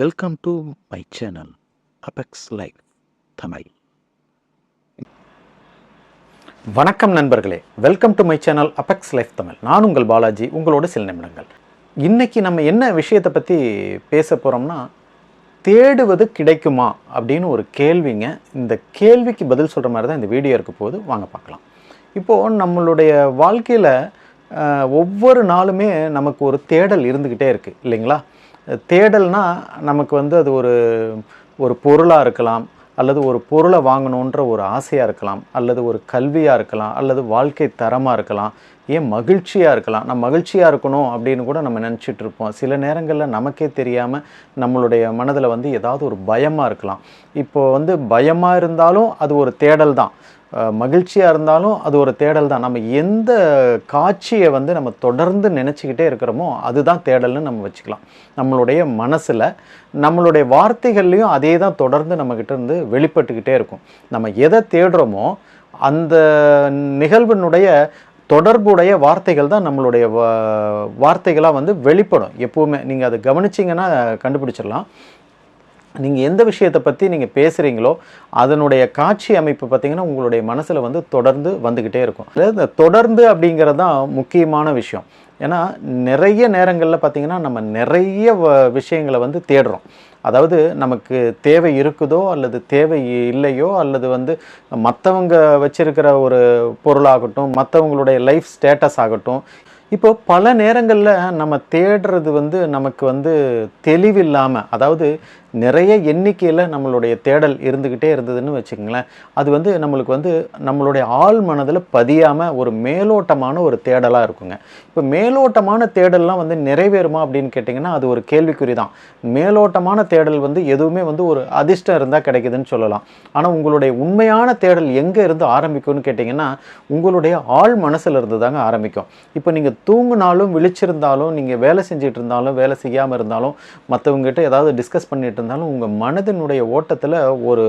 Welcome to my channel Apex Life Tamil வணக்கம் நண்பர்களே. Welcome to my channel Apex Life Tamil நான் உங்கள் பாலாஜி உங்களோட சில நிமிடங்கள். இன்றைக்கி நம்ம என்ன விஷயத்தை பற்றி பேச போகிறோம்னா தேடுவது கிடைக்குமா அப்படின்னு ஒரு கேள்விங்க. இந்த கேள்விக்கு பதில் சொல்கிற மாதிரி தான் இந்த வீடியோ இருக்க போது வாங்க பார்க்கலாம். இப்போது நம்மளுடைய வாழ்க்கையில் ஒவ்வொரு நாளுமே நமக்கு ஒரு தேடல் இருந்துக்கிட்டே இருக்குது இல்லைங்களா? தேடல்னா நமக்கு வந்து அது ஒரு ஒரு பொருளாக இருக்கலாம் அல்லது ஒரு பொருளை வாங்கணுன்ற ஒரு ஆசையாக இருக்கலாம் அல்லது ஒரு கல்வியாக இருக்கலாம் அல்லது வாழ்க்கை தரமாக இருக்கலாம் ஏன் மகிழ்ச்சியாக இருக்கலாம். நம்ம மகிழ்ச்சியாக இருக்கணும் அப்படின்னு கூட நம்ம நினச்சிட்டு இருப்போம். சில நேரங்களில் நமக்கே தெரியாமல் நம்மளுடைய மனதில் வந்து ஏதாவது ஒரு பயமாக இருக்கலாம். இப்போ வந்து பயமாக இருந்தாலும் அது ஒரு தேடல் தான். மகிழ்ச்சியாக இருந்தாலும் அது ஒரு தேடல் தான். நம்ம எந்த காட்சியை வந்து நம்ம தொடர்ந்து நினச்சிக்கிட்டே இருக்கிறோமோ அதுதான் தேடல்னு நம்ம வச்சுக்கலாம். நம்மளுடைய மனசில் நம்மளுடைய வார்த்தைகள்லையும் அதே தான் தொடர்ந்து நம்மக்கிட்ட இருந்து வெளிப்பட்டுக்கிட்டே இருக்கும். நம்ம எதை தேடுறோமோ அந்த நிகழ்வினுடைய தொடர்புடைய வார்த்தைகள் தான் நம்மளுடைய வார்த்தைகளாக வந்து வெளிப்படும். எப்போவுமே நீங்கள் அதை கவனிச்சிங்கன்னா கண்டுபிடிச்சிடலாம். நீங்கள் எந்த விஷயத்தை பற்றி நீங்கள் பேசுகிறீங்களோ அதனுடைய காட்சி அமைப்பு பார்த்திங்கன்னா உங்களுடைய மனசில் வந்து தொடர்ந்து வந்துக்கிட்டே இருக்கும். அதாவது இந்த தொடர்ந்து அப்படிங்கிறது தான் முக்கியமான விஷயம். ஏன்னா நிறைய நேரங்களில் பார்த்திங்கன்னா நம்ம நிறைய வ- விஷயங்களை வந்து தேடுறோம். அதாவது நமக்கு தேவை இருக்குதோ அல்லது தேவை இல்லையோ அல்லது வந்து மற்றவங்க வச்சிருக்கிற ஒரு பொருளாகட்டும் மற்றவங்களுடைய லைஃப் ஸ்டேட்டஸ் ஆகட்டும். இப்போ பல நேரங்களில் நம்ம தேடுறது வந்து நமக்கு வந்து தெளிவில்லாமல் அதாவது நிறைய எண்ணிக்கையில் நம்மளுடைய தேடல் இருந்துக்கிட்டே இருந்ததுன்னு வச்சுக்கோங்களேன். அது வந்து நம்மளுக்கு வந்து நம்மளுடைய ஆழ் மனதில் பதியாமல் ஒரு மேலோட்டமான ஒரு தேடலாக இருக்குங்க. இப்போ மேலோட்டமான தேடல்லாம் வந்து நிறைவேறுமா அப்படின்னு கேட்டிங்கன்னா அது ஒரு கேள்விக்குறி தான் மேலோட்டமான தேடல் வந்து எதுவுமே வந்து ஒரு அதிர்ஷ்டம் இருந்தால் கிடைக்குதுன்னு சொல்லலாம். ஆனால் உங்களுடைய உண்மையான தேடல் எங்கே இருந்து ஆரம்பிக்கும்னு கேட்டிங்கன்னா உங்களுடைய ஆழ் மனசில் இருந்து தாங்க ஆரம்பிக்கும். இப்போ நீங்கள் தூங்கினாலும் விழிச்சிருந்தாலும் நீங்கள் வேலை செஞ்சுட்டு இருந்தாலும் வேலை செய்யாமல் இருந்தாலும் மற்றவங்ககிட்ட ஏதாவது டிஸ்கஸ் பண்ணிட்டு இருந்தாலும் உங்கள் மனதினுடைய ஓட்டத்தில் ஒரு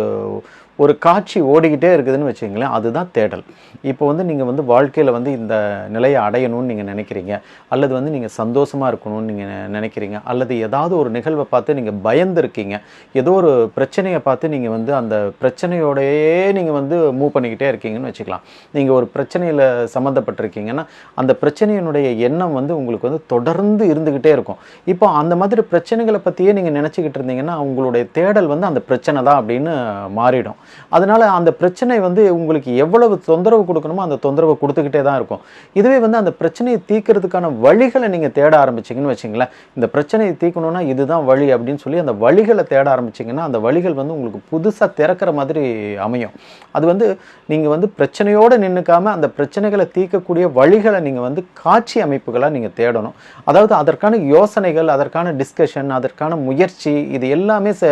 ஒரு காட்சி ஓடிக்கிட்டே இருக்குதுன்னு வச்சுங்களேன் அதுதான் தேடல். இப்போ வந்து நீங்கள் வந்து வாழ்க்கையில் வந்து இந்த நிலையை அடையணும்னு நீங்கள் நினைக்கிறீங்க அல்லது வந்து நீங்கள் சந்தோஷமாக இருக்கணும்னு நீங்கள் நினைக்கிறீங்க அல்லது ஏதாவது ஒரு நிகழ்வை பார்த்து நீங்கள் பயந்துருக்கீங்க ஏதோ ஒரு பிரச்சனையை பார்த்து நீங்கள் வந்து அந்த பிரச்சனையோடையே நீங்கள் வந்து மூவ் பண்ணிக்கிட்டே இருக்கீங்கன்னு வச்சுக்கலாம். நீங்கள் ஒரு பிரச்சனையில் சம்மந்தப்பட்டிருக்கீங்கன்னா அந்த பிரச்சனையினுடைய எண்ணம் வந்து உங்களுக்கு வந்து தொடர்ந்து இருந்துக்கிட்டே இருக்கும். இப்போ அந்த மாதிரி பிரச்சனைகளை பற்றியே நீங்கள் நினச்சிக்கிட்டு இருந்தீங்கன்னா உங்களுடைய தேடல் வந்து அந்த பிரச்சனை தான் அப்படின்னு மாறிடும். அதனால் அந்த பிரச்சனை வந்து உங்களுக்கு எவ்வளவு தொந்தரவு கொடுக்கணுமோ அந்த தொந்தரவை கொடுத்துக்கிட்டே தான் இருக்கும். இதுவே வந்து அந்த பிரச்சனையை தீர்க்கறதுக்கான வழிகளை நீங்கள் தேட ஆரம்பிச்சிங்கன்னு வச்சிங்களேன். இந்த பிரச்சனையை தீர்க்கணும்னா இதுதான் வழி அப்படின்னு சொல்லி அந்த வழிகளை தேட ஆரம்பிச்சிங்கன்னா அந்த வழிகள் வந்து உங்களுக்கு புதுசாக திறக்கிற மாதிரி அமையும். அது வந்து நீங்கள் வந்து பிரச்சனையோடு நின்றுக்காமல் அந்த பிரச்சனைகளை தீர்க்கக்கூடிய வழிகளை நீங்கள் வந்து காட்சி அமைப்புகளாக நீங்கள் தேடணும். அதாவது அதற்கான யோசனைகள் அதற்கான டிஸ்கஷன் அதற்கான முயற்சி இது எல்லாமே சே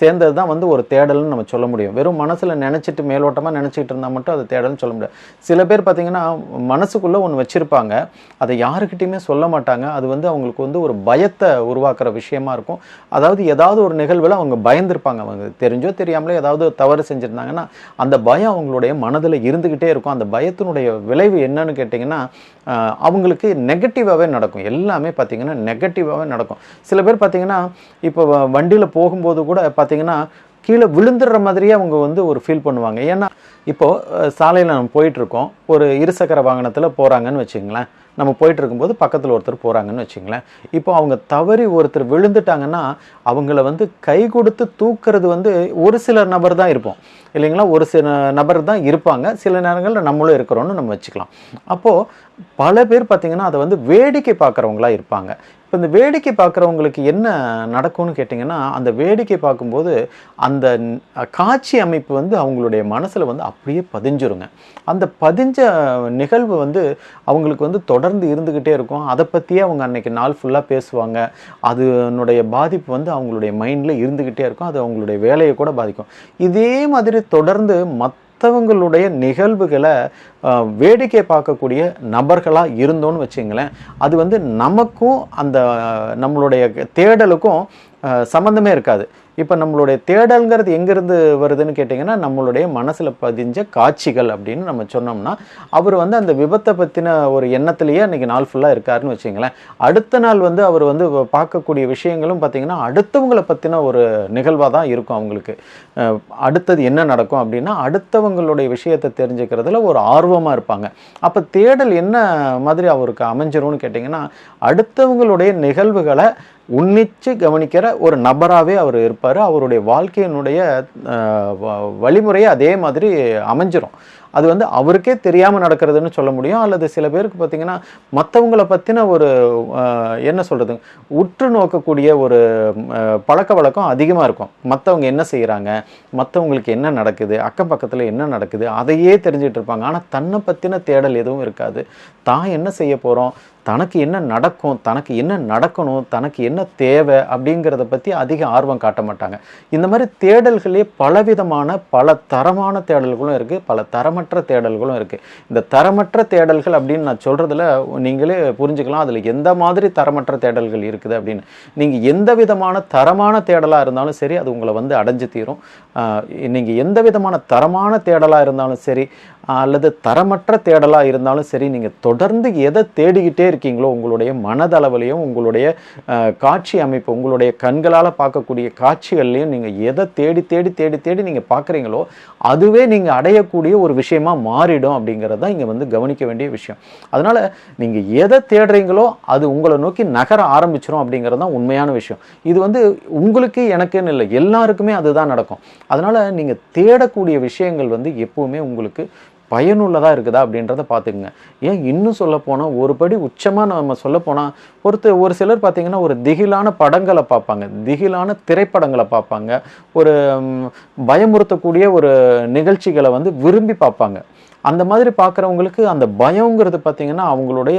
சேர்ந்தது தான் வந்து ஒரு தேடல்னு நம்ம சொல்ல முடியும். வெறும் மனசில் நினச்சிட்டு மேலோட்டமாக நினச்சிட்டு இருந்தால் மட்டும் அது தேடல்னு சொல்ல முடியாது. சில பேர் பார்த்தீங்கன்னா மனசுக்குள்ளே ஒன்று வச்சுருப்பாங்க. அதை யாருக்கிட்டையுமே சொல்ல மாட்டாங்க. அது வந்து அவங்களுக்கு வந்து ஒரு பயத்தை உருவாக்குற விஷயமா இருக்கும். அதாவது ஏதாவது ஒரு நிகழ்வில் அவங்க பயந்துருப்பாங்க. அவங்க தெரிஞ்சோ தெரியாமலே ஏதாவது தவறு செஞ்சுருந்தாங்கன்னா அந்த பயம் அவங்களுடைய மனதில் இருந்துக்கிட்டே இருக்கும். அந்த பயத்தினுடைய விளைவு என்னன்னு கேட்டிங்கன்னா அவங்களுக்கு நெகட்டிவாகவே நடக்கும். எல்லாமே பார்த்திங்கன்னா நெகட்டிவாகவே நடக்கும். சில பேர் பார்த்திங்கன்னா இப்போ வண்டியில் போகும்போது கூட பார்த்திங்கன்னா கீழே விழுந்துடுற மாதிரியே அவங்க வந்து ஒரு ஃபீல் பண்ணுவாங்க. ஏன்னா இப்போது சாலையில் நம்ம போயிட்டுருக்கோம். ஒரு இருசக்கர வாகனத்தில் போகிறாங்கன்னு வச்சுங்களேன். நம்ம போயிட்டு இருக்கும்போது பக்கத்தில் ஒருத்தர் போகிறாங்கன்னு வச்சுங்களேன். இப்போ அவங்க தவறி ஒருத்தர் விழுந்துட்டாங்கன்னா அவங்கள வந்து கை கொடுத்து தூக்குறது வந்து ஒரு சில நபர் தான் இருப்போம். இல்லைங்களா? ஒரு சில நபர் தான் இருப்பாங்க. சில நேரங்களில் நம்மளும் இருக்கிறோன்னு நம்ம வச்சுக்கலாம். அப்போது பல பேர் பார்த்திங்கன்னா அதை வந்து வேடிக்கை பார்க்குறவங்களா இருப்பாங்க. இப்போ இந்த வேடிக்கை பார்க்குறவங்களுக்கு என்ன நடக்கும்னு கேட்டிங்கன்னா அந்த வேடிக்கை பார்க்கும்போது அந்த காட்சி அமைப்பு வந்து அவங்களுடைய மனசில் வந்து அப்படியே பதிஞ்சிருங்க. அந்த பதிஞ்ச நிகழ்வு வந்து அவங்களுக்கு வந்து தொடர்ந்து இருந்துக்கிட்டே இருக்கும். அதை பற்றியே அவங்க அன்னைக்கு நாள் ஃபுல்லாக பேசுவாங்க. அதனுடைய பாதிப்பு வந்து அவங்களுடைய மைண்டில் இருந்துக்கிட்டே இருக்கும். அது அவங்களுடைய வேலையை கூட பாதிக்கும். இதே மாதிரி தொடர்ந்து மற்றவங்களுடைய நிகழ்வுகளை வேடிக்கை பார்க்கக்கூடிய நபர்களாக இருந்தோன்னு வச்சுங்களேன். அது வந்து நமக்கும் அந்த நம்மளுடைய தேடலுக்கும் சம்மந்தமே இருக்காது. இப்போ நம்மளுடைய தேடல்ங்கிறது எங்கேருந்து வருதுன்னு கேட்டிங்கன்னா நம்மளுடைய மனசில் பதிஞ்ச காட்சிகள் அப்படின்னு நம்ம சொன்னோம்னா அவர் வந்து அந்த விபத்தை பற்றின ஒரு எண்ணத்திலேயே அன்றைக்கி நாள் ஃபுல்லாக இருக்காருன்னு வச்சிங்களேன். அடுத்த நாள் வந்து அவர் வந்து பார்க்கக்கூடிய விஷயங்களும் பார்த்திங்கன்னா அடுத்தவங்களை பற்றின ஒரு நிகழ்வாக தான் இருக்கும் அவங்களுக்கு. அடுத்தது என்ன நடக்கும் அப்படின்னா அடுத்தவங்களுடைய விஷயத்தை தெரிஞ்சுக்கிறதுல ஒரு ஆர்வமாக இருப்பாங்க. அப்போ தேடல் என்ன மாதிரி அவருக்கு அமைஞ்சிரும்னு கேட்டிங்கன்னா அடுத்தவங்களுடைய நிகழ்வுகளை உன்னிச்சு கவனிக்கிற ஒரு நபராகவே அவர் இருப்பார். அவருடைய வாழ்க்கையினுடைய வழிமுறையை அதே மாதிரி அமைஞ்சிரும். அது வந்து அவருக்கே தெரியாமல் நடக்கிறதுன்னு சொல்ல முடியும். அல்லது சில பேருக்கு பார்த்தீங்கன்னா மற்றவங்களை பற்றின ஒரு என்ன சொல்கிறது உற்று நோக்கக்கூடிய ஒரு பழக்க வழக்கம் அதிகமாக இருக்கும். மற்றவங்க என்ன செய்கிறாங்க மற்றவங்களுக்கு என்ன நடக்குது அக்கம் பக்கத்தில் என்ன நடக்குது அதையே தெரிஞ்சிட்டு இருப்பாங்க. ஆனால் தன்னை பற்றின தேடல் எதுவும் இருக்காது. தான் என்ன செய்ய போகிறோம் தனக்கு என்ன நடக்கும் தனக்கு என்ன நடக்கணும் தனக்கு என்ன தேவை அப்படிங்கிறத பற்றி அதிக ஆர்வம் காட்ட மாட்டாங்க. இந்த மாதிரி தேடல்களே பலவிதமான பல தரமான தேடல்களும் இருக்குது பல தரமற்ற தேடல்களும் இருக்குது இந்த தரமற்ற தேடல்கள் அப்படின்னு நான் சொல்கிறதுல நீங்களே புரிஞ்சுக்கலாம் அதில் எந்த மாதிரி தரமற்ற தேடல்கள் இருக்குது அப்படின்னு. நீங்கள் எந்த விதமான தரமான தேடலாக இருந்தாலும் சரி அது உங்களை வந்து அடைஞ்சு தீரும். நீங்கள் எந்த விதமான தரமான தேடலாக இருந்தாலும் சரி அல்லது தரமற்ற தேடலாக இருந்தாலும் சரி நீங்கள் தொடர்ந்து எதை தேடிக்கிட்டே இருக்கீங்களோ உங்களுடைய மனதளவுலையும் உங்களுடைய காட்சி அமைப்பு உங்களுடைய கண்களால் பார்க்கக்கூடிய காட்சிகள்லையும் நீங்கள் எதை தேடி தேடி தேடி தேடி நீங்கள் பார்க்குறீங்களோ அதுவே நீங்கள் அடையக்கூடிய ஒரு விஷயமாக மாறிடும் அப்படிங்கிறது தான் இங்கே வந்து கவனிக்க வேண்டிய விஷயம். அதனால் நீங்கள் எதை தேடுறீங்களோ அது உங்களை நோக்கி நகர ஆரம்பிச்சிடும் அப்படிங்கிறது தான் உண்மையான விஷயம். இது வந்து உங்களுக்கு எனக்குன்னு இல்லை எல்லாருக்குமே அதுதான் நடக்கும். அதனால் நீங்கள் தேடக்கூடிய விஷயங்கள் வந்து எப்போவுமே உங்களுக்கு பயனுள்ளதாக இருக்குதா அப்படின்றத பார்த்துக்குங்க. ஏன் இன்னும் சொல்ல போனால் ஒரு படி உச்சமாக நம்ம சொல்ல போனால் ஒருத்தர் ஒரு சிலர் பார்த்திங்கன்னா ஒரு திகிலான படங்களை பார்ப்பாங்க. திகிலான திரைப்படங்களை பார்ப்பாங்க. ஒரு பயமுறுத்தக்கூடிய ஒரு நிகழ்ச்சிகளை வந்து விரும்பி பார்ப்பாங்க. அந்த மாதிரி பார்க்குறவங்களுக்கு அந்த பயங்கிறது பார்த்திங்கன்னா அவங்களுடைய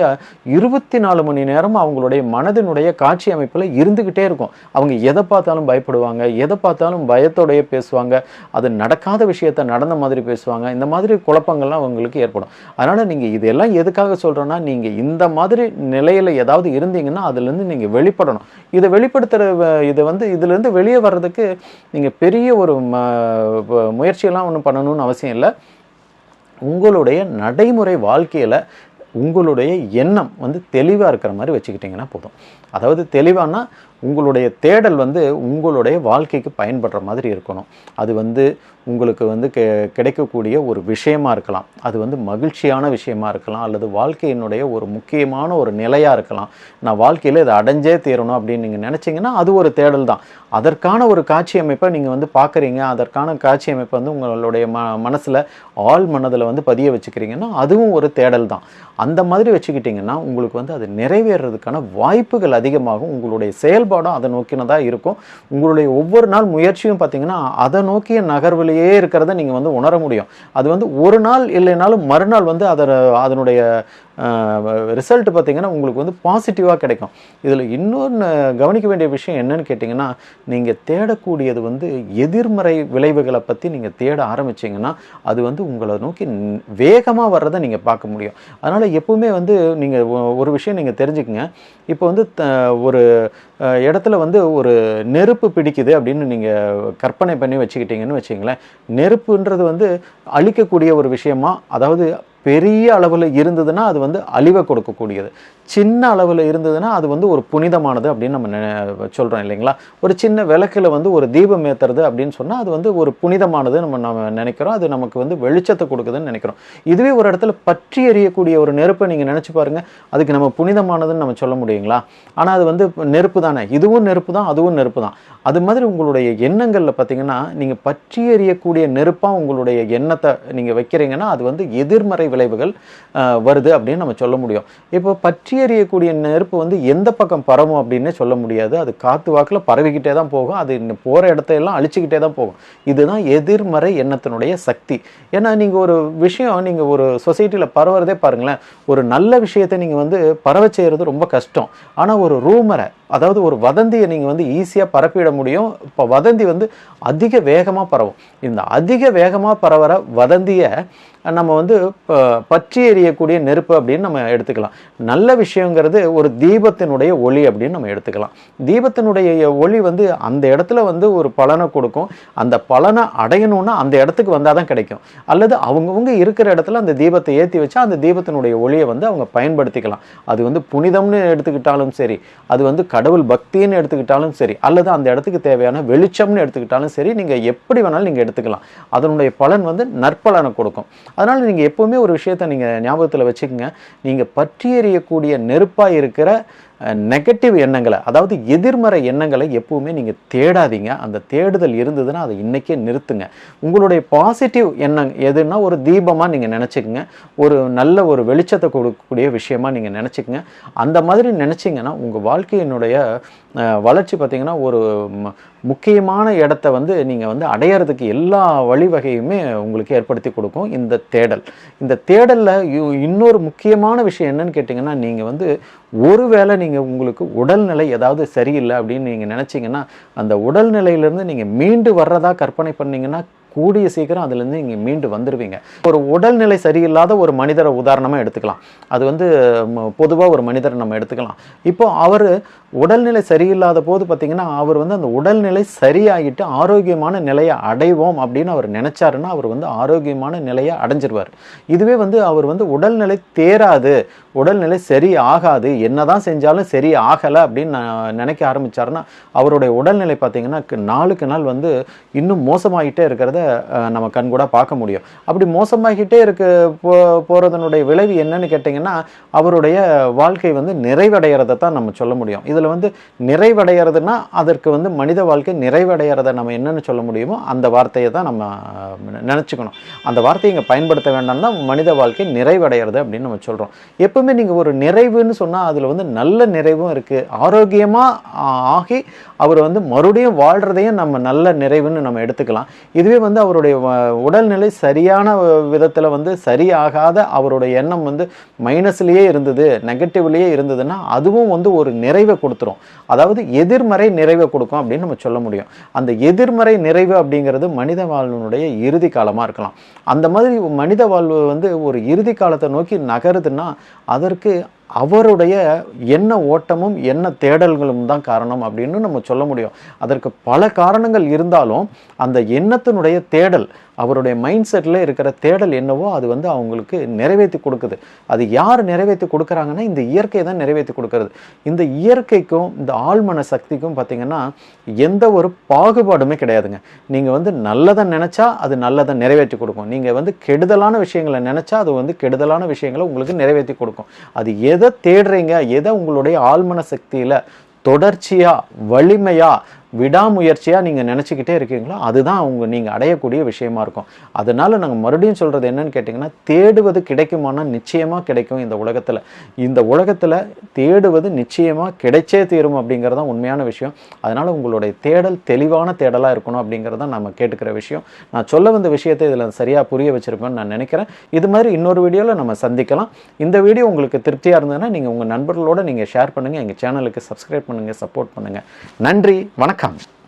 இருபத்தி நாலு மணி நேரம் அவங்களுடைய மனதினுடைய காட்சி அமைப்பில் இருந்துக்கிட்டே இருக்கும். அவங்க எதை பார்த்தாலும் பயப்படுவாங்க எதை பார்த்தாலும் பயத்தோடைய பேசுவாங்க அது நடக்காத விஷயத்த நடந்த மாதிரி பேசுவாங்க. இந்த மாதிரி குழப்பங்கள்லாம் அவங்களுக்கு ஏற்படும். அதனால் நீங்கள் இதெல்லாம் எதுக்காக சொல்கிறோன்னா நீங்கள் இந்த மாதிரி நிலையில் ஏதாவது இருந்தீங்கன்னா அதுலேருந்து நீங்கள் வெளிப்படணும். இதை வெளிப்படுத்துகிற இதை வந்து இதுலேருந்து வெளியே வர்றதுக்கு நீங்கள் பெரிய ஒரு ம முயற்சியெல்லாம் ஒன்றும் பண்ணணும்னு அவசியம் இல்லை. உங்களுடைய நடைமுறை வாழ்க்கையில் உங்களுடைய எண்ணம் வந்து தெளிவாக இருக்கிற மாதிரி வச்சுக்கிட்டிங்கன்னா போதும். அதாவது தெளிவானா உங்களுடைய தேடல் வந்து உங்களுடைய வாழ்க்கைக்கு பயன்படுற மாதிரி இருக்கணும். அது வந்து உங்களுக்கு வந்து கெ கிடைக்கக்கூடிய ஒரு விஷயமா இருக்கலாம். அது வந்து மகிழ்ச்சியான விஷயமா இருக்கலாம். அல்லது வாழ்க்கையினுடைய ஒரு முக்கியமான ஒரு நிலையாக இருக்கலாம். நான் வாழ்க்கையில் இதை அடைஞ்சே தீரணும் அப்படின்னு நீங்கள் நினச்சிங்கன்னா அது ஒரு தேடல் தான். அதற்கான ஒரு காட்சி அமைப்பை நீங்கள் வந்து பார்க்குறீங்க. அதற்கான காட்சி அமைப்பை வந்து உங்களுடைய ம மனசில் ஆள் மனதில் வந்து பதிய வச்சுக்கிறீங்கன்னா அதுவும் ஒரு தேடல் தான். அந்த மாதிரி வச்சுக்கிட்டிங்கன்னா உங்களுக்கு வந்து அது நிறைவேறதுக்கான வாய்ப்புகள் அதிகமாகும். உங்களுடைய செயல்பாடும் அதை நோக்கினதாக இருக்கும். உங்களுடைய ஒவ்வொரு நாள் முயற்சியும் பார்த்தீங்கன்னா அதை நோக்கிய நகர்விலேயே இருக்கிறத நீங்கள் வந்து உணர முடியும். அது வந்து ஒரு நாள் இல்லைனாலும் மறுநாள் வந்து அதை அதனுடைய ரிசல்ட் பார்த்தீங்கன்னா உங்களுக்கு வந்து பாசிட்டிவாக கிடைக்கும். இதில் இன்னொன்று கவனிக்க வேண்டிய விஷயம் என்னன்னு கேட்டிங்கன்னா நீங்கள் தேடக்கூடியது வந்து எதிர்மறை விளைவுகளை பற்றி நீங்கள் தேட ஆரம்பிச்சீங்கன்னா அது வந்து உங்களை நோக்கி வேகமாக வர்றதை நீங்கள் பார்க்க முடியும். அதனால் எப்பவுமே வந்து நீங்கள் ஒரு விஷயம் நீங்கள் தெரிஞ்சுக்கங்க. இப்போ வந்து த- ஒரு இடத்துல வந்து ஒரு நெருப்பு பிடிக்குது அப்படின்னு நீங்கள் கற்பனை பண்ணி வச்சுக்கிட்டீங்கன்னு வச்சிங்களேன் நெருப்புன்றது வந்து அழிக்கக்கூடிய ஒரு விஷயமா அதாவது பெரிய அளவில் இருந்ததுன்னா அது வந்து அழிவை கொடுக்கக்கூடியது. சின்ன அளவில் இருந்ததுன்னா அது வந்து ஒரு புனிதமானது அப்படின்னு நம்ம நெ- இல்லைங்களா? ஒரு சின்ன விளக்கில் வந்து ஒரு தீபம் ஏற்றுறது அப்படின்னு சொன்னால் அது வந்து ஒரு புனிதமானது நம்ம நம்ம நினைக்கிறோம். அது நமக்கு வந்து வெளிச்சத்தை கொடுக்குதுன்னு நினைக்கிறோம். இதுவே ஒரு இடத்துல பற்றி எறியக்கூடிய ஒரு நெருப்பை நீங்கள் நினச்சி பாருங்கள் அதுக்கு நம்ம புனிதமானதுன்னு நம்ம சொல்ல முடியுங்களா? ஆனால் அது வந்து நெருப்பு தானே. இதுவும் நெருப்பு தான் அதுவும் நெருப்பு தான். அது மாதிரி உங்களுடைய எண்ணங்களில் பார்த்தீங்கன்னா நீங்கள் பற்றி எறியக்கூடிய நெருப்பாக உங்களுடைய எண்ணத்தை நீங்கள் வைக்கிறீங்கன்னா அது வந்து எதிர்மறை விளைவுகள் வருது அப்படின்னு நம்ம சொல்ல முடியும். இப்போ பற்றி எறியக்கூடிய நெருப்பு வந்து எந்த பக்கம் பரவும் அப்படின்னே சொல்ல முடியாது. அது காற்று வாக்கில் பரவிக்கிட்டே தான் போகும். அது போகிற இடத்தையெல்லாம் அழிச்சிக்கிட்டே தான் போகும். இதுதான் எதிர்மறை எண்ணத்தினுடைய சக்தி. ஏன்னா நீங்கள் ஒரு விஷயம் நீங்கள் ஒரு சொசைட்டியில் பரவுறதே பாருங்களேன். ஒரு நல்ல விஷயத்தை நீங்கள் வந்து பரவ செய்கிறது ரொம்ப கஷ்டம். ஆனால் ஒரு ரூமரை அதாவது ஒரு வதந்தியை நீங்கள் வந்து ஈஸியாக பரப்பிட முடியும். இப்போ வதந்தி வந்து அதிக வேகமாக பரவும். இந்த அதிக வேகமாக பரவற வதந்தியை நம்ம வந்து ப- பற்றி எரியக்கூடிய நெருப்பு அப்படின்னு நம்ம எடுத்துக்கலாம். நல்ல விஷயங்கிறது ஒரு தீபத்தினுடைய ஒளி அப்படின்னு நம்ம எடுத்துக்கலாம். தீபத்தினுடைய ஒளி வந்து அந்த இடத்துல வந்து ஒரு பலனை கொடுக்கும். அந்த பலனை அடையணும்னா அந்த இடத்துக்கு வந்தால் தான் கிடைக்கும். அல்லது அவங்கவுங்க இருக்கிற இடத்துல அந்த தீபத்தை ஏற்றி வச்சா அந்த தீபத்தினுடைய ஒளியை வந்து அவங்க பயன்படுத்திக்கலாம். அது வந்து புனிதம்னு எடுத்துக்கிட்டாலும் சரி அது வந்து கடவுள் பக்தின்னு எடுத்துக்கிட்டாலும் சரி அல்லது அந்த இடத்துக்கு தேவையான வெளிச்சம்னு எடுத்துக்கிட்டாலும் சரி நீங்கள் எப்படி வேணாலும் நீங்கள் எடுத்துக்கலாம். அதனுடைய பலன் வந்து நற்பலனை கொடுக்கும். அதனால் நீங்கள் எப்போவுமே ஒரு விஷயத்தை நீங்கள் ஞாபகத்தில் வச்சுக்கோங்க. நீங்கள் பற்றி எறியக்கூடிய நெருப்பாக இருக்கிற நெகட்டிவ் எண்ணங்களை அதாவது எதிர்மறை எண்ணங்களை எப்பவுமே நீங்கள் தேடாதீங்க. அந்த தேடுதல் இருந்ததுன்னா அதை இன்றைக்கே நிறுத்துங்க. உங்களுடைய பாசிட்டிவ் எண்ணம் எதுன்னா ஒரு தீபமாக நீங்கள் நினச்சிக்கங்க. ஒரு நல்ல ஒரு வெளிச்சத்தை கொடுக்கக்கூடிய விஷயமா நீங்கள் நினச்சிக்கங்க. அந்த மாதிரி நினச்சிங்கன்னா உங்கள் வாழ்க்கையினுடைய வளர்ச்சி பார்த்திங்கன்னா ஒரு முக்கியமான இடத்த வந்து நீங்கள் வந்து அடையிறதுக்கு எல்லா வழிவகையுமே உங்களுக்கு ஏற்படுத்தி கொடுக்கும் இந்த தேடல். இந்த தேடலில் இன்னொரு முக்கியமான விஷயம் என்னன்னு கேட்டிங்கன்னா நீங்கள் வந்து ஒருவேளை நீங்கள் உங்களுக்கு உடல்நிலை ஏதாவது சரியில்லை அப்படின்னு நீங்கள் நினச்சிங்கன்னா அந்த உடல்நிலையிலேருந்து நீங்கள் மீண்டு வர்றதா கற்பனை பண்ணிங்கன்னா கூடிய சீக்கிரம் அதுலேருந்து நீங்கள் மீண்டு வந்துடுவீங்க ஒரு உடல்நிலை சரியில்லாத ஒரு மனிதரை உதாரணமாக எடுத்துக்கலாம். அது வந்து பொதுவாக ஒரு மனிதரை நம்ம எடுத்துக்கலாம். இப்போ அவர் உடல்நிலை சரியில்லாத போது பார்த்திங்கன்னா அவர் வந்து அந்த உடல்நிலை சரியாகிட்டு ஆரோக்கியமான நிலையை அடைவோம் அப்படின்னு அவர் நினச்சாருன்னா அவர் வந்து ஆரோக்கியமான நிலையை அடைஞ்சிருவார். இதுவே வந்து அவர் வந்து உடல்நிலை தேராது உடல்நிலை சரி ஆகாது என்னதான் செஞ்சாலும் சரி ஆகலை அப்படின்னு நான் நினைக்க ஆரம்பிச்சாருன்னா அவருடைய உடல்நிலை பார்த்திங்கன்னா நாளுக்கு நாள் வந்து இன்னும் மோசமாகிட்டே இருக்கிறத நம்ம கண்கூட பார்க்க முடியும். அப்படி மோசமாகிட்டே இருக்க போ போகிறதனுடைய விளைவு என்னன்னு கேட்டிங்கன்னா அவருடைய வாழ்க்கை வந்து நிறைவடைகிறத தான் நம்ம சொல்ல முடியும். இதில் வந்து நிறைவடைகிறதுனா அதற்கு வந்து மனித வாழ்க்கை நிறைவடைகிறத நம்ம என்னென்னு சொல்ல முடியுமோ அந்த வார்த்தையை தான் நம்ம நினச்சிக்கணும். அந்த வார்த்தையை இங்கே பயன்படுத்த வேண்டாம்னா மனித வாழ்க்கை நிறைவடைகிறது அப்படின்னு நம்ம சொல்கிறோம் எப்பவுமே நீங்கள் ஒரு நிறைவுன்னு சொன்னால் அதில் வந்து நல்ல நிறைவும் இருக்குது ஆரோக்கியமாக ஆகி அவர் வந்து மறுபடியும் வாழ்கிறதையும் நம்ம நல்ல நிறைவுன்னு நம்ம எடுத்துக்கலாம். இதுவே வந்து அவருடைய உடல்நிலை சரியான விதத்தில் வந்து சரியாகாத அவருடைய எண்ணம் வந்து மைனஸ்லேயே இருந்தது நெகட்டிவ்லேயே இருந்ததுன்னா அதுவும் வந்து ஒரு நிறைவை கொடுத்துரும். அதாவது எதிர்மறை நிறைவை கொடுக்கும் அப்படின்னு நம்ம சொல்ல முடியும். அந்த எதிர்மறை நிறைவு அப்படிங்கிறது மனித வாழ்வினுடைய இறுதி காலமாக இருக்கலாம். அந்த மாதிரி மனித வாழ்வு வந்து ஒரு இறுதி காலத்தை நோக்கி நகருதுன்னா அதற்கு அவருடைய என்ன ஓட்டமும் என்ன தேடல்களும் தான் காரணம் அப்படின்னு நம்ம சொல்ல முடியும். அதற்கு பல காரணங்கள் இருந்தாலும் அந்த எண்ணத்தினுடைய தேடல் அவருடைய மைண்ட் செட்டில் இருக்கிற தேடல் என்னவோ அது வந்து அவங்களுக்கு நிறைவேற்றி கொடுக்குது. அது யார் நிறைவேற்றி கொடுக்குறாங்கன்னா இந்த இயற்கை தான் நிறைவேற்றி கொடுக்கறது. இந்த இயற்கைக்கும் இந்த ஆழ்மன சக்திக்கும் பார்த்தீங்கன்னா எந்த ஒரு பாகுபாடுமே கிடையாதுங்க. நீங்கள் வந்து நல்லதை நினச்சா அது நல்லதை நிறைவேற்றி கொடுக்கும். நீங்கள் வந்து கெடுதலான விஷயங்களை நினச்சா அது வந்து கெடுதலான விஷயங்களை உங்களுக்கு நிறைவேற்றி கொடுக்கும். அது எதை தேடுறீங்க? எதை உங்களுடைய ஆழ்மன சக்தியில் தொடர்ச்சியாக வலிமையாக விடாமுயற்சியாக நீங்கள் நினச்சிக்கிட்டே இருக்கீங்களோ அதுதான் அவங்க நீங்கள் அடையக்கூடிய விஷயமா இருக்கும். அதனால் நாங்கள் மறுபடியும் சொல்கிறது என்னன்னு கேட்டிங்கன்னா தேடுவது கிடைக்குமானா நிச்சயமாக கிடைக்கும் இந்த உலகத்தில். இந்த உலகத்தில் தேடுவது நிச்சயமாக கிடைச்சே தீரும் அப்படிங்கிறது தான் உண்மையான விஷயம். அதனால் உங்களுடைய தேடல் தெளிவான தேடலாக இருக்கணும் அப்படிங்கிறத நம்ம கேட்டுக்கிற விஷயம். நான் சொல்ல வந்த விஷயத்தை இதில் சரியாக புரிய வச்சுருப்பேன்னு நான் நினைக்கிறேன். இது மாதிரி இன்னொரு வீடியோவில் நம்ம சந்திக்கலாம். இந்த வீடியோ உங்களுக்கு திருப்தியாக இருந்ததுன்னா நீங்கள் உங்கள் நண்பர்களோடு நீங்கள் ஷேர் பண்ணுங்கள் எங்கள் சேனலுக்கு சப்ஸ்கிரைப் பண்ணுங்கள் சப்போர்ட் பண்ணுங்கள் நன்றி வணக்கம். come.